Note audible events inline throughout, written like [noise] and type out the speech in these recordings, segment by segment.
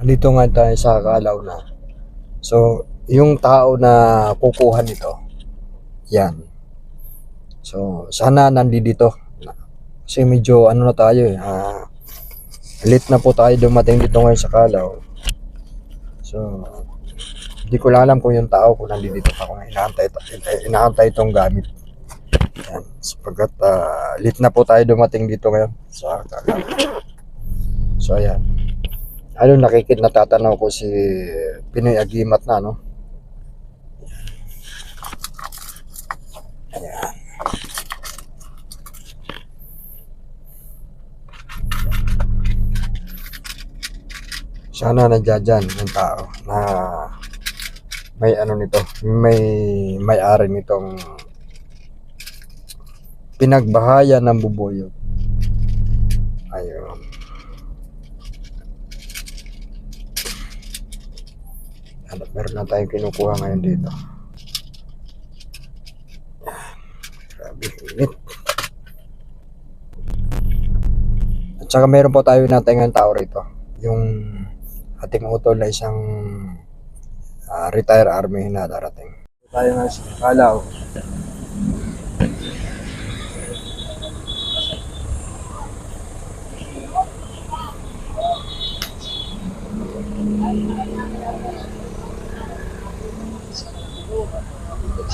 Nandito nga tayo sa Kalaw na. So, yung tao na kukuha nito, yan. So, sana nandito. Kasi medyo ano na tayo eh, ah, late na po tayo dumating dito ngayon sa Kalaw. So, hindi ko alam kung yung tao kung nandito pa kung inaantay, inaantay itong gamit. Yan. Sapagkat ah, late na po tayo dumating dito ngayon sa Kalaw. So, ayan. Ano, nakikit natatanaw ko si Pinoy Agimat na, no? Ayan. Sana nandiyan yung tao na may ano nito, may may-ari nitong pinagbahayan ng bubuyog. Ayun. Ano, meron na tayong kinukuha ngayon dito. Grabe, init. At saka meron po tayo natin ng tao rito. Yung ating utol na isang ah, retired army na darating. Tayo nga sa Kalaw.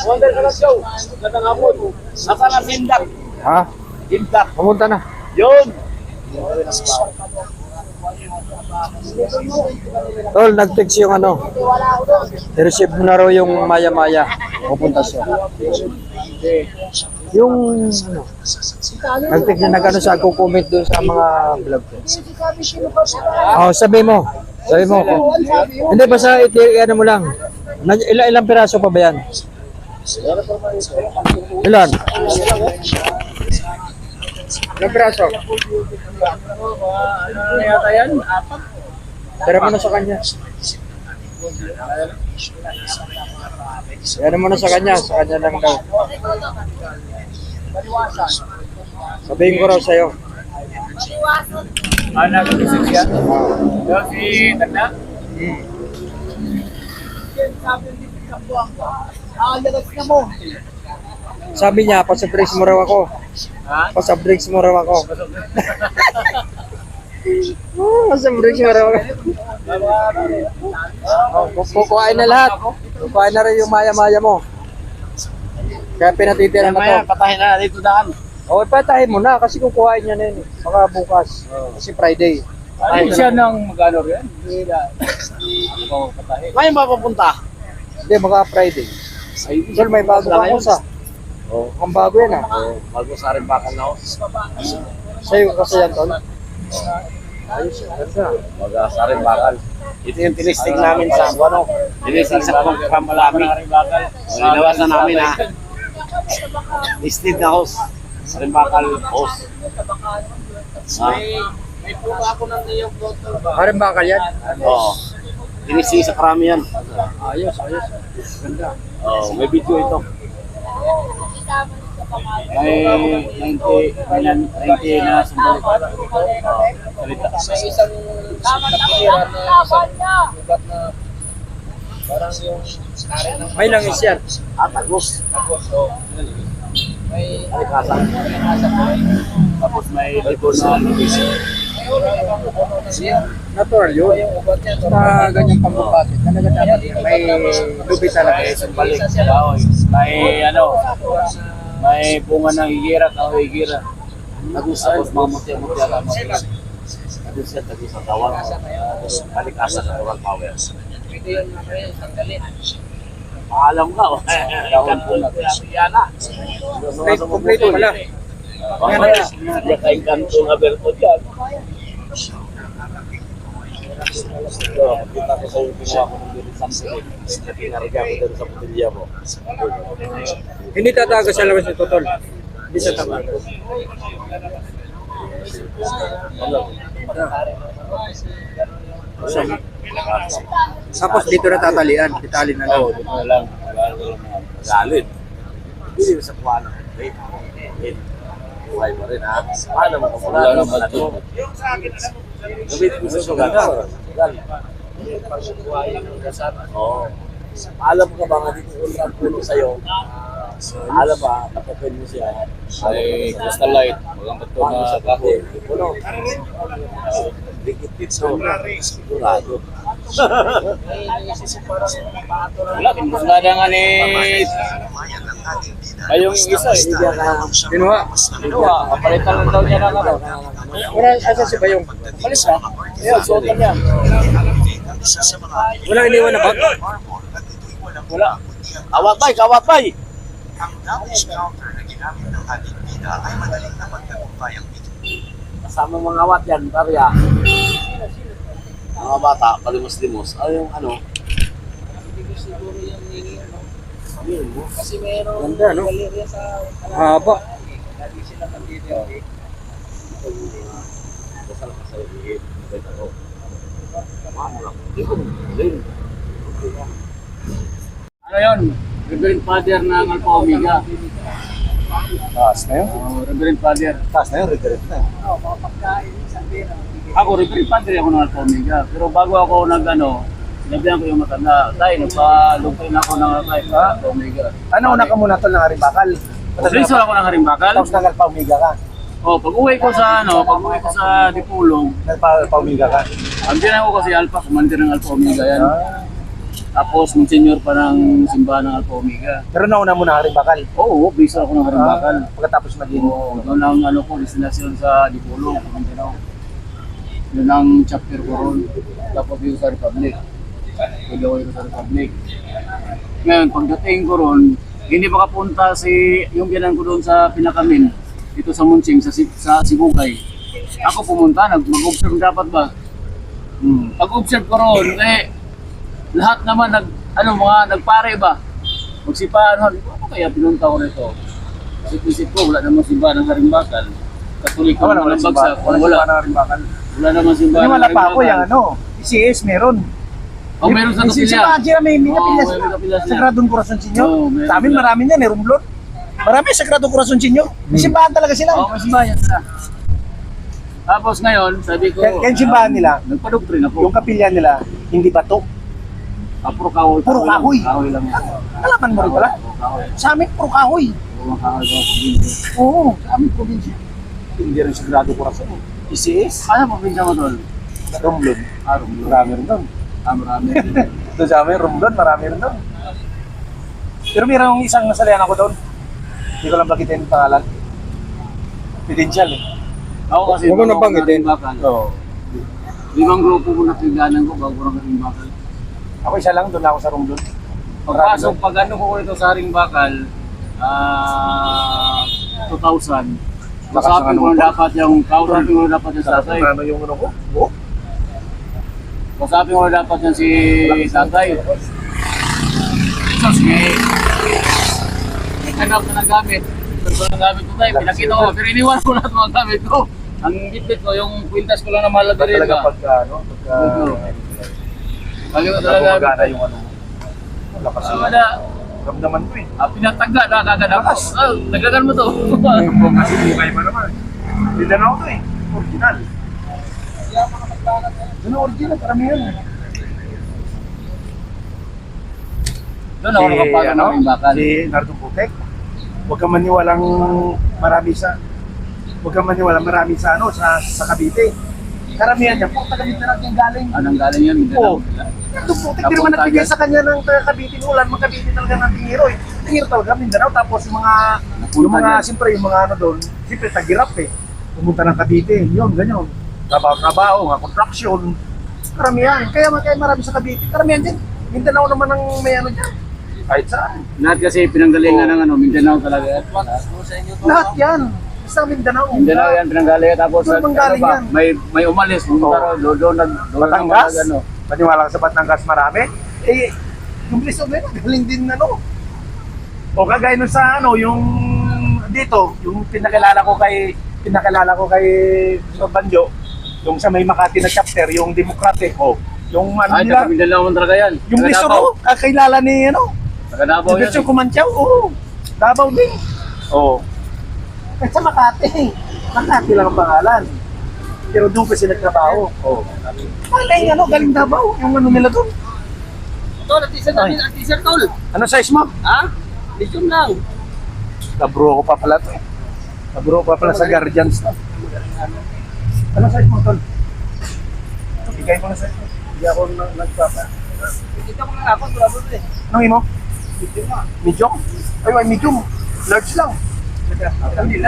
Wonder ka lang show. Gandang hapon. Nasa na sindak. Ha? Sindak. Pumunta na. Yun. Tol, nag-text yung ano. I-receive mo na raw yung maya-maya. Pupunta siya. Yung ano. Nag-text na nag-ano siya, comment dun sa mga vlog ko. Oh, sabi mo. Sabi mo. Hindi, basta iti, ano mo lang. Na- Ilan, ilang piraso pa ba yan? Ilan? Ilang piraso? Ano yata yan? Apat. Tira mo na sa kanya. Ano mo na sa kanya, sa kanya lang daw. Sabihin ko raw sa'yo. Ano nag-isip yan? Yung si Tanda? Hmm. Sabi niya, pasabrix mo raw ako. Ha? Pasabrix mo raw ako. [laughs] Oh, pasabrix mo raw ako. Oh, ku- kukuhain na lahat. Kukuhain na rin yung maya-maya mo. Kaya pinatitira na to. Maya, patahin na dito daan. O, ipatahin mo na kasi kukuhain niya na yun. eh. Baka bukas. Kasi Friday. Ay, siya nang magano rin. Hindi na. [laughs] Ako patahin. Ngayon ba papunta? Hindi, baka Friday. Ay, Sir, may bago kang usa. Oh. Ang bago yan ah. Bago sa rin bakal na ako. Sa'yo kasi yan, Tol. Ayos, ganda. Baga sa rin bakal. Ito yung tinistig namin sa ano, tinistig sa Kamalami. Linawasan namin ha. Listed na host. Sa rin bakal host. Ha? May puno ako ng niyong bottle ba? Bakal yan. Oo. Tinistig sa karami yan. Ayos, ayos. Ganda. Oo, may video ito. May 90, may 90 na sumbalik. Oo, salita. May isang nakikira na isang lugat na parang yung ari ng May langis yan. Ah, tagos. tapos so may nasa po Tapos may libon na na na Natural yun. Sa ganyang pambabasit. Talaga dapat may lubi talaga. Sumbalik. Kahoy. May ano, may bunga ng higira, kahoy higira. Tapos mga. Tagos siya, tagos sa tawag. Tapos alikasa sa tawag power. pwede yun mamaya tanggalin Alam ka, oh. Dawan po na. Complete pala. Yan na. Hindi ka inkanto nga berto dyan. So, kita ko sa yung ginawa ko ng dito something. Pinariga ko dito sa putilya mo. Hindi tatago sa labas ni Totol. Hindi sa tama. Ano? Tapos dito na tatalian. Titali na lang. Oo, dito na lang. Galit. Hindi sa kuwano. Wait. Wait. Buhay pa rin ha. Paano mo kung wala naman ito? Gabit ko sa sugal. Sugal. pagbubuhay ng kasama. Oo. Alam ka ba nga dito ultra puno sa'yo? Alam ba, kapatid mo siya? Ay, crystal light. Magang bato na kahoy. Puno. Dikit dito. Sigurado. Wala, kinusgada nga ni... Ayong isa eh. Hindi ka Kinuha. Kinuha. Kapalitan lang daw niya ng ano. Wala, asa si Bayong? Palis na. Ayun, suotan niya. Wala iniwan na bag? Wala. Awat bay, kawat bay! Ang damage counter na ginamit ng ating bida ay madaling na magtagumpay ang ito. Kasama mga awat yan, barya. Mga bata, palimos-limos. Ano yung ano? Kasi meron Ganda, no? galerya sa Haba. Lagi sila nandito. Dasal ka sa'yo, higit. Bait ako. Tama lang. Hindi ko. Ano yun? Reverend Father ng Alpha Omega. Taas na yun. Oh, Reverend Father. Taas na yun, regret na. Oo, mga pagkain, isang pera. Ako, Reverend Padre ako ng Alpha Omega. Pero bago ako nag ano, sinabihan ko yung matanda, tay, nagpalugpay na ako ng Alpha Omega. Ano una ka muna tol ng Arimbakal? Resor ako ng Harimbakal. Tapos nagpa-umiga ka. Oh, pag uwi ko sa ano, pag uwi ko sa Dipulong, Nagpa-umiga ka. Andiyan ako kasi Alpha, commander ng Alpha Omega yan. Tapos, monsignor pa ng simbahan ng Alpha Omega. Pero nauna mo na Arimbakal. Oo, bisa ako ng Harimbakal. Pagkatapos maging Oo, doon ang ano ko, destinasyon sa Dipulong, Mindanao. Yun ang chapter ko ron. Tapos dito sa Republic. Ako dito sa Republic. Ngayon, pagdating ko ron, hindi makapunta si yung biyanan ko doon sa Pinakamin, dito sa Munching, sa, sa Sibugay. Ako pumunta, nag- mag-observe dapat ba? Hmm. Pag-observe ko ron, eh, lahat naman nag, ano, mga nagpare ba? Magsipaan, ano kaya pinunta ko rito? Isip-isip ko, wala namang simbahan ng Harimbakal. Katoliko wala naman wala ang simbahan. bagsak. Wala Wala, simbahan ng Arimbakal. wala namang simbahan ng Wala pa ako Harimbakal. yung ano, CCS meron. Oh, meron sa May kapilya. simbahan sila, may may Oo, kapilya may sila. kapilya. Sagradong Corazon Sinyo. Meron Sa amin marami yan, eh, Rumblon. Marami Sagradong Corazon Sinyo. May simbahan talaga sila. Oo, may simbahan sila. Tapos ngayon, sabi ko, Kaya- kaya yung simbahan ah, nila, nagpadoktrin ako. Yung kapilya nila, hindi bato. Ah, puro kahoy. Puro kahoy. Kahoy lang. Alaman mo rin pala. Sa amin, puro kahoy. Puro kahoy. probinsya. Oo, sa amin probinsya. Hindi rin Sagrado Corazon. CCS. Ano probinsya mo doon? Romblon. Ah, Romblon. Marami rin doon. Ah, marami. Doon sa amin, Romblon, marami rin doon. Pero mayroong isang nasalihan ako doon. Hindi ko lang bagitin yung pangalan. Confidential eh. Ako kasi, Huwag mo bago na ako banggitin. narimbakal, Oo. Limang grupo mo nakiganan ko bago ko narimbakal. Ako isa lang, doon ako sa Romblon. Pagpasok, pag ano ko rito sa Haringbakal, ah 2000, Kasapin ko na dapat yung, kausapin ko na dapat yung tatay. Ano yung ano ko? Buhok? Kausapin ko na dapat yan si tatay. Sos, may, may kanap na ng gamit. Ito ko ng gamit ko tayo, pinakita ko, pero iniwan ko lahat mga gamit ko. Ang gitbit ko, yung kwintas ko lang na mahalaga rin Talaga ba? pagka, ano, pagka... Ko talaga. Gumagana yung ano. Lakas Ah, yung wala. ramdaman ko eh. Ah, pinatagda na kagad ako. Ah, dagdagan mo to. Kasi [laughs] bukay pa naman. Mindanao to eh. Original. Doon ang original, karamihan. Doon ako nakapagod ano, ng Haringbakal. Si Nardo Putek. Huwag kang maniwalang marami sa Huwag kang maniwala marami sa ano sa sa Cavite. Karamihan niya po taga Mindanao yung galing. Anong galing yan? Oo. Mindanao. Nardo Putek di naman nagbigay sa kanya ng taga Cavite Ulan, mga Cavite talaga ng tingiro eh. Tingiro talaga Mindanao tapos yung mga yung mga siyempre yung mga ano doon, siyempre tagirap eh. Pumunta ng Cavite, yun ganyan. Trabaho-trabaho, mga construction. Karamihan. Kaya, kaya marami sa Cavite. Karamihan din. Mindanao naman ang may ano dyan. Kahit saan. Lahat kasi pinanggalingan ng ano, Mindanao talaga. Lahat yan. Sa Mindanao. Mindanao yan pinanggalingan tapos Doon ano ba, yan. may may umalis Oo. raw doon doon nag doon Batangas? ano. Paniwala ka sa Batangas marami? Eh, yung of Lena, galing din ano. O kagaya nun sa ano, yung dito, yung pinakilala ko kay pinakilala ko kay Sir Banjo, yung sa may Makati na chapter, yung Democratic, o. Yung ano Ay, nila, taga Mindanao talaga yan. yung Taga of kakilala ni ano, Taga Davao si yan. Bertio eh. Kumanchaw, oo. Davao din. Oo. At sa Makati. Makati lang ang pangalan. Pero doon kasi nagtrabaho. Oo. Galing, ano, galing Davao. Yung ano nila doon. Tol, t-shirt namin, ang t-shirt tol. Ano size mo? Ha? Medium lang. Kabro ko pa pala to. eh. Kabro ko pa pala sa Guardians to. Ano size mo, Tol? Bigay mo na size mo. Hindi ako na- nagpapa. Dito ko na ako, po eh. Anong imo? Medium? Ay, ay, medium. Large lang. Lang.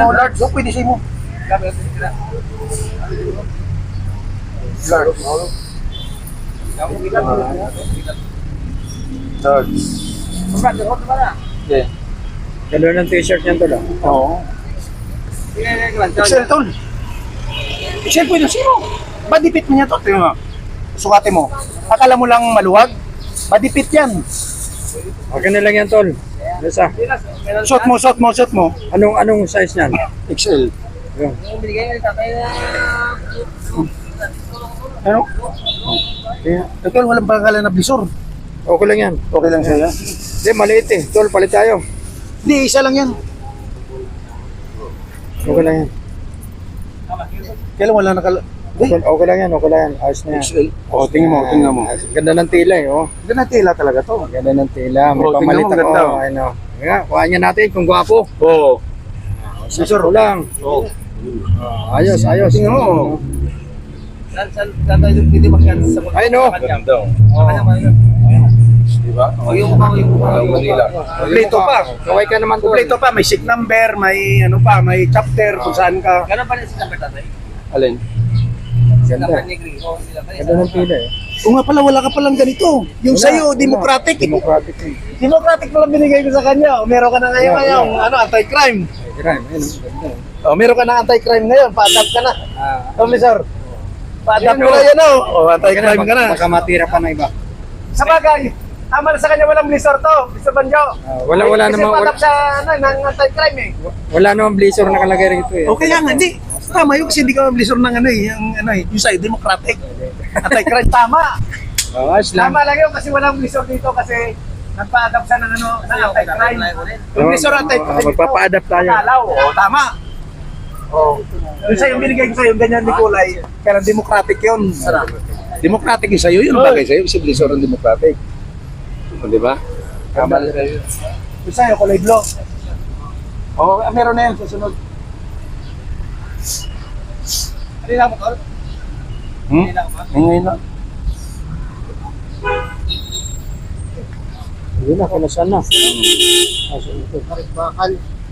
Oh, large. Oh, pwede sa imo. Large. Large. Gano'n ang t-shirt niyan tol ah. Oo. Excel, Tol. Excel, pwede sa imo. Badipit mo niya to. Tingnan mo. Sukati mo. Akala mo lang maluwag? Badipit yan. Okay na lang yan tol. Basta, Shot mo, shot mo, shot mo. anong anong size niyan? XL. Yun. Yung. Ano? Kaya, ito walang pangalan na blisor. Okay lang yan. Okay lang sa'yo. Hindi, maliit eh. Tol, palit tayo. Hindi, isa lang yan. Okay lang yan. Kailan wala nakala... Okay, okay lang yan, okay lang yan. Ayos na yan. XL. Oh, tingin mo, tingnan mo. Ayos. Ganda ng tila eh, oh. Ganda tela talaga to. Ganda ng tila. May Oh, tingnan pamalit ako. ganda, oh. Ano. Nga, kuha niya natin kung gwapo. Oo. Sisor lang. Oo. Ah, ayos, ayos. Tingnan mo. Saan, saan, saan tayo pwede mag-share sa mga... Ay, no. Ganda. Okay naman yun. Di ba? O yung mukha, yung yung mukha. Kompleto pa. Kaway ka naman tol. Kompleto pa. May sick number, may ano pa, may chapter kung saan ka. Gano'n pa rin si number tatay? Alin? Ganda. O. Ganda ng tila eh. O nga pala, wala ka palang ganito. Yung Wala, sa'yo, wala. democratic. Democratic eh. Democratic pala binigay ko sa kanya. O, meron ka na ngayon, Yeah, ngayon, yeah. ano, anti-crime. Ay, crime. Ayun, oh, ganda. eh. O, meron ka na anti-crime ngayon, pa-adapt ka na. Ah, Officer, pa-adapt ka na oh. yan, o. O, anti-crime ka na. Baka matira pa na iba. Sa bagay, tama na sa kanya walang blizzard to, Mr. Banjo. Ah, wala, wala Kasi naman. Wala, pa-adapt sa, ano, ng anti-crime eh. wala naman blazer nakalagay rito eh. O, kaya nga, hindi. Tama yun kasi hindi ka blizzard ng ano eh, yung, ano eh, yung sa'yo, democratic. Anti-crime, tama. Oh, ayos lang. Tama lang yun kasi walang blizzard dito kasi nagpa-adapt siya ng ano, ng anti-crime. Yung blizzard anti-crime. Ah, magpapa-adapt tayo. Pagkalaw, o tama. Oh. Yung sa'yo, yung binigay ko sa'yo, yung ganyan ni Kulay, kaya democratic yun. Democratic yung sa'yo, yun ang bagay sa'yo, kasi blizzard ang democratic. O, di ba? Sa'yo. Yung sa'yo, kulay blue. Oo, oh, meron na yan, susunod. Ano lang mo, tol? Hmm? Ngayon na. Yun na, kanasan na. Ah, so ito. Bakal.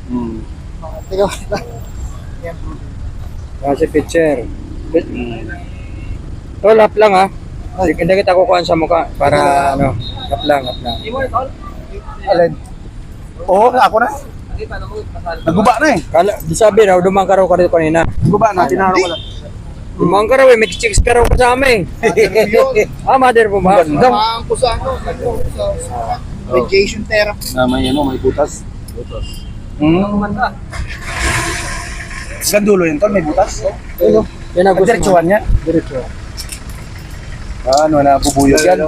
Hmm. Tingnan Kasi picture. Tol, up lang ha. Hindi hindi kita kukuhan sa mukha para ano, up lang, up lang. Alin? Oo, ako na. Naguba na eh. Kala, di sabi raw, dumang karaw ka rito kanina. Naguba na, tinaro ko lang. Dumang ka raw eh, may chicks ka raw ka sa amin. ah, mother po ba? Ang pusa ko, sa radiation therapy. Na may ano, may butas. Butas. Hmm. Kumanda. Gandulo yun tol, may butas. Ano? Yan ang gusto Diretsuhan niya. Diretso. Ah, ano na bubuyog yan.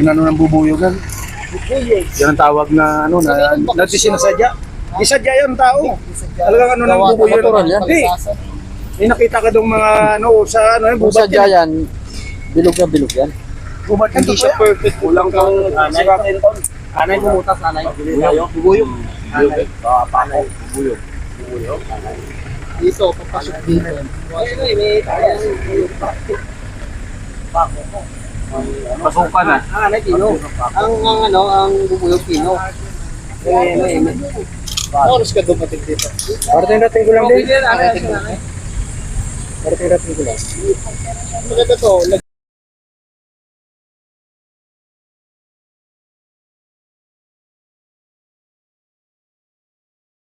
Yung ano nang bubuyog yan. Yan ang tawag na ano na natin sinasadya. Isadya yan tao. Talagang ano nang bubuyog. Hindi. May nakita ka dong mga ano sa ano bubat yan. yan, bilog na bilog yan. Bubat yan. Hindi siya perfect. Kulang kang Anay. Anay pumutas, anay. Bubuyog. Bubuyog. Anay. Ah, panay. Bubuyog. Dito, papasok dito. Ay, ay, may Pako ko. Pasok pa na. Pino. Ang, ang ano, ang bubuyog, pino. Eh, may, may. Oras ka dumating dito. Parating dating ko lang din. Parating dating ko lang. Maganda to,